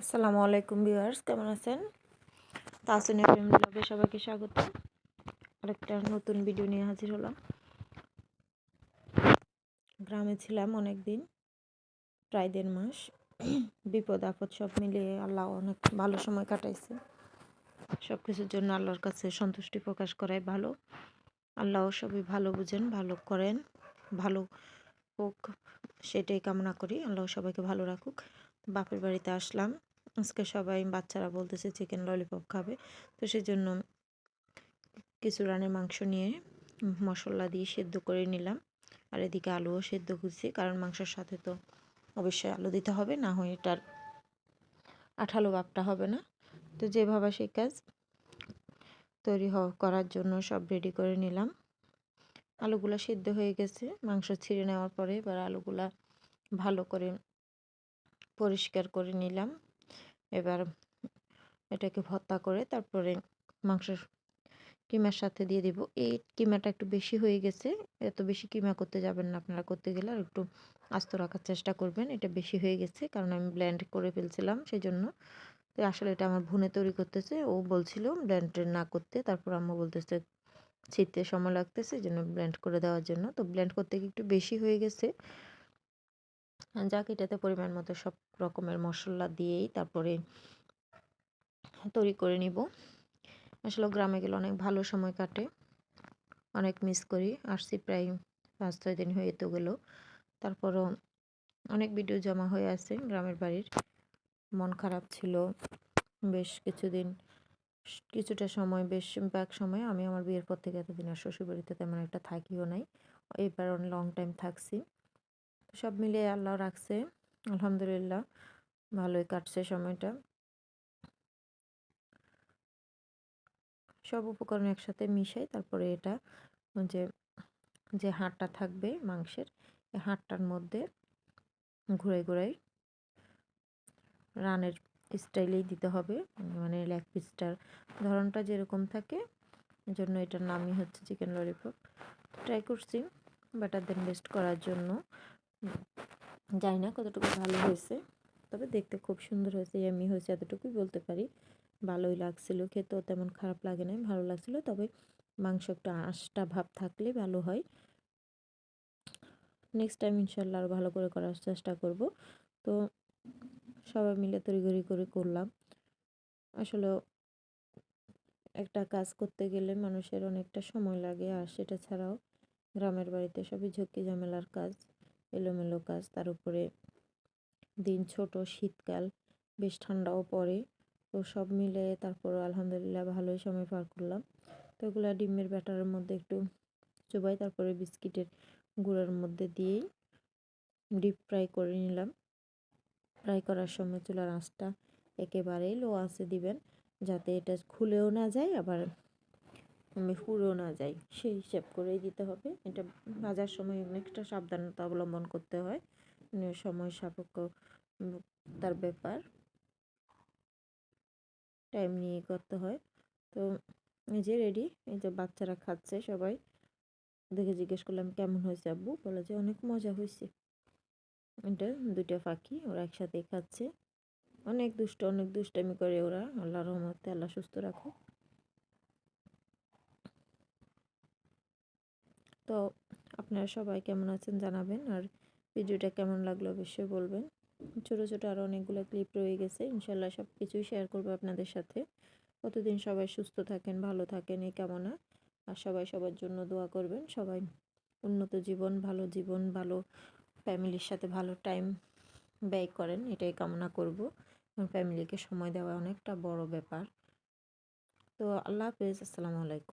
আসসালামু আলাইকুম ভিউয়ার্স, কেমন আছেন? তাসুন এফএম ব্লগে সবাইকে স্বাগত। আরেকটা নতুন ভিডিও নিয়ে হাজির হলাম। গ্রামে ছিলাম অনেক দিন প্রায় দেড় মাস। বিপদ আপদ সব মিলিয়ে আল্লাহ অনেক ভালো সময় কাটাইছে। সব কিছুর জন্য আল্লাহর কাছে সন্তুষ্টি প্রকাশ করাই ভালো। আল্লাহ সবই ভালো বুঝেন, ভালো করেন, ভালো হোক, সেটাই কামনা করি। আল্লাহ সবাইকে ভালো রাখুক। বাপের বাড়িতে আসলাম। আজকে সবাই বাচ্চারা বলতেছে চিকেন ললিপপ খাবে। তো সেই জন্য কিছু রানের মাংস নিয়ে মশলা দিয়ে সেদ্ধ করে নিলাম। আর এদিকে আলুও সেদ্ধ করছি, কারণ মাংসের সাথে তো অবশ্যই আলু দিতে হবে, না হয় এটার আঠালো ভাবটা হবে না। তো যেভাবে সেই কাজ তৈরি হ, করার জন্য সব রেডি করে নিলাম। আলুগুলো সিদ্ধ হয়ে গেছে, মাংস ছিঁড়ে নেওয়ার পরে এবার আলুগুলা ভালো করে পরিষ্কার করে নিলাম। এবার এটাকে ভর্তা করে তারপরে মাংস কিমার সাথে দিয়ে দিব। এই কিমাটা একটু বেশি হয়ে গেছে, এত বেশি কিমা করতে যাবেন না আপনারা করতে গেলে আর একটু আস্ত রাখার চেষ্টা করবেন। এটা বেশি হয়ে গেছে কারণ আমি ব্ল্যান্ড করে ফেলছিলাম সেই জন্য তো আসলে এটা আমার ভুনে তৈরি করতেছে। ও বলছিল ব্ল্যান্ড না করতে। তারপর আম্মু বলতেছে, ছিটতে সময় লাগতেছে জন্য ব্ল্যান্ড করে দেওয়ার জন্য। তো ব্ল্যান্ড করতে একটু বেশি হয়ে গেছে। যাক, এটাতে পরিমাণ মতো সব রকমের মশলা দিয়েই তারপরে তৈরি করে নিব। আসলে গ্রামে গেলে অনেক ভালো সময় কাটে। অনেক মিস করি। আসছি প্রায় পাঁচ, ছয় দিন হয়ে তো গেল। তারপরও অনেক ভিডিও জমা হয়ে আছে গ্রামের বাড়ির। মন খারাপ ছিল। বেশ কিছুদিন, কিছুটা সময়, বেশ ব্যাক সময় আমি আমার বিয়ের পর থেকে এতদিন আর শ্বশুরবাড়িতে তেমন একটা থাকিও নাই। এবার লং টাইম থাকছি। সব মিলিয়ে আল্লাহ রাখছে। আলহামদুলিল্লাহ, ভালোই কাটছে সময়টা। সব উপকরণ একসাথে মিশাই তারপরে এটা যে যে হাড়টা থাকবে মাংসের এই হাড়টার মধ্যে ঘুরে ঘুরাই রানের স্টাইলেই দিতে হবে। মানে লেগ পিসটার ধরনটা যেরকম থাকে জন্য এটার নামই হচ্ছে চিকেন ললিপপ। ট্রাই করছি বাটার দেন বেস্ট করার জন্য। জানি না কতটুকু ভালো হয়েছে, তবে দেখতে খুব সুন্দর হয়েছে এমনি হয়েছে, এতটুকুই বলতে পারি। ভালোই লাগছিল, খেতেও তেমন খারাপ লাগে না ভালো লাগছিল, তবে মাংস একটু আঁশটা ভাব থাকলে ভালো হয়। নেক্সট টাইম ইনশাল্লাহ আরও ভালো করে করার চেষ্টা করব। তো সবাই মিলে তড়িঘড়ি করে করলাম। আসলে একটা কাজ করতে গেলে মানুষের অনেকটা সময় লাগে, আর সেটা ছাড়াও গ্রামের বাড়িতে সবই ঝক্কি ঝামেলার কাজ। এলোমেলো কাজ। তার উপরে দিন ছোট, শীতকাল, বেশ ঠান্ডাও পড়ে। তো সব মিলে তারপর আলহামদুলিল্লাহ ভালোই সময় পার করলাম। তো ওগুলো ডিমের ব্যাটারের মধ্যে একটু চুবাই, তারপরে বিস্কিটের গুঁড়ার মধ্যে দিয়েই ডিপ ফ্রাই করে নিলাম। ফ্রাই করার সময় চুলার আঁচটা একেবারেই লো আঁচে দিবেন, যাতে এটা খুলেও না যায়, আবার পুরো না যায় সেই হিসাব করেই দিতে হবে। এটা ভাজার সময় অনেকটা সাবধানতা অবলম্বন করতে হয়। সময় সাপেক্ষ তার ব্যাপার। টাইম নিয়ে করতে হয়। তো এই যে রেডি এই যে বাচ্চারা খাচ্ছে সবাই, দেখে জিজ্ঞেস করলাম, কেমন হয়েছে আব্বু? বলে যে, অনেক মজা হয়েছে। এটা দুইটা পাখি, ওরা একসাথে খাচ্ছে। অনেক দুষ্ট, অনেক দুষ্টামি করে ওরা। আল্লাহ রহমতে, আল্লাহ সুস্থ রাখো তো আপনারা সবাই কেমন আছেন জানাবেন আর ভিডিওটা কেমন লাগল অবশ্যই বলবেন। ছোট ছোট আরও অনেকগুলো ক্লিপ রয়ে গেছে ইনশাল্লাহ সব কিছুই শেয়ার করব আপনাদের সাথে। কতদিন সবাই সুস্থ থাকেন, ভালো থাকেন এই কামনা। আর সবাই সবার জন্য দোয়া করবেন, সবাই উন্নত জীবন, ভালো জীবন, ভালো ফ্যামিলির সাথে ভালো টাইম ব্যয় করেন, এটাই কামনা করব। এবং ফ্যামিলিকে সময় দেওয়া অনেকটা বড় ব্যাপার। তো আল্লাহ হাফেজ, আসসালামু আলাইকুম।